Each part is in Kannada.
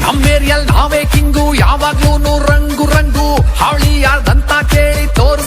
ನಮ್ಮೇರಿಯಲ್ ನಾವೇ ಕಿಂಗು ಯಾವಾಗ್ಲೂ ರಂಗು ರಂಗು. ಹಾಳಿ ಯಾರ್ದಂತ ಕೇಳಿ ತೋರು.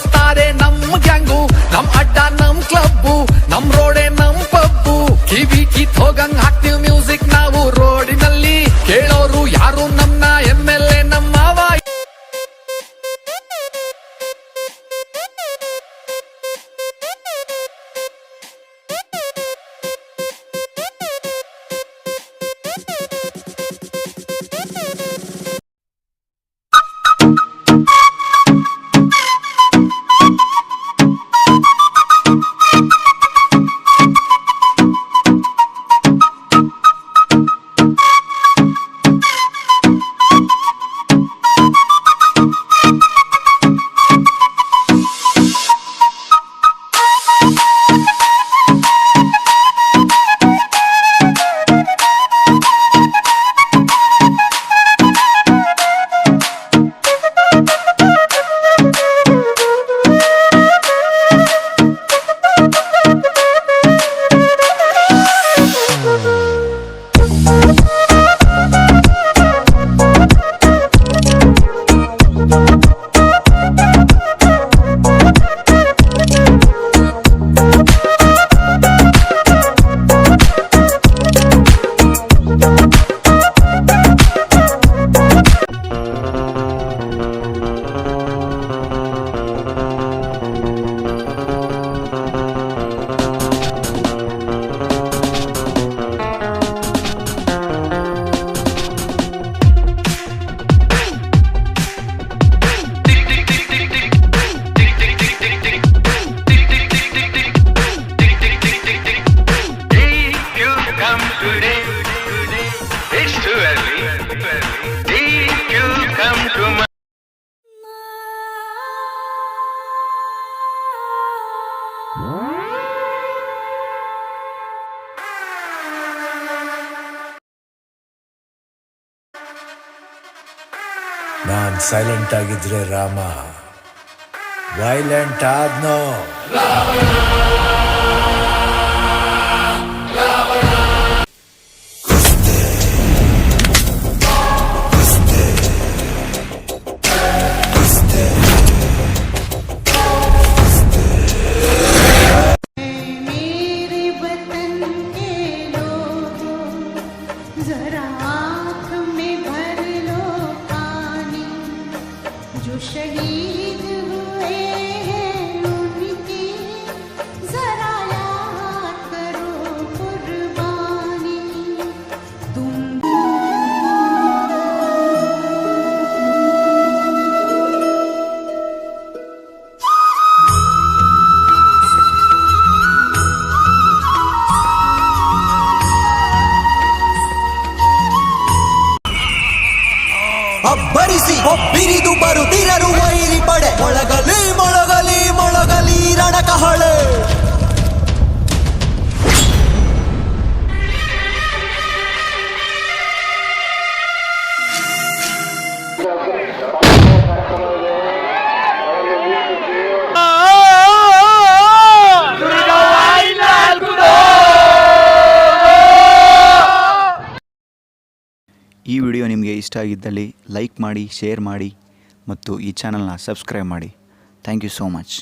ನಾನು ಸೈಲೆಂಟ್ ಆಗಿದ್ರೆ ರಾಮ. ವೈಲೆಂಟ್ ಆದ್ನೋ. जुषणी ಅಬ್ಬರಿಸಿ ಒಬ್ಬಿರಿದು ಬರುತ್ತಿರರು ವೈರಿ ಪಡೆ ಮೊಳಗಲಿ ಮೊಳಗಲಿ ಮೊಳಗಲಿ ರಣಕಹಳೆ. ಈ ವಿಡಿಯೋ ನಿಮಗೆ ಇಷ್ಟ ಆಗಿದ್ದಲ್ಲಿ ಲೈಕ್ ಮಾಡಿ, ಶೇರ್ ಮಾಡಿ ಮತ್ತು ಈ ಚಾನಲ್ನ ಸಬ್ಸ್ಕ್ರೈಬ್ ಮಾಡಿ. Thank you so much.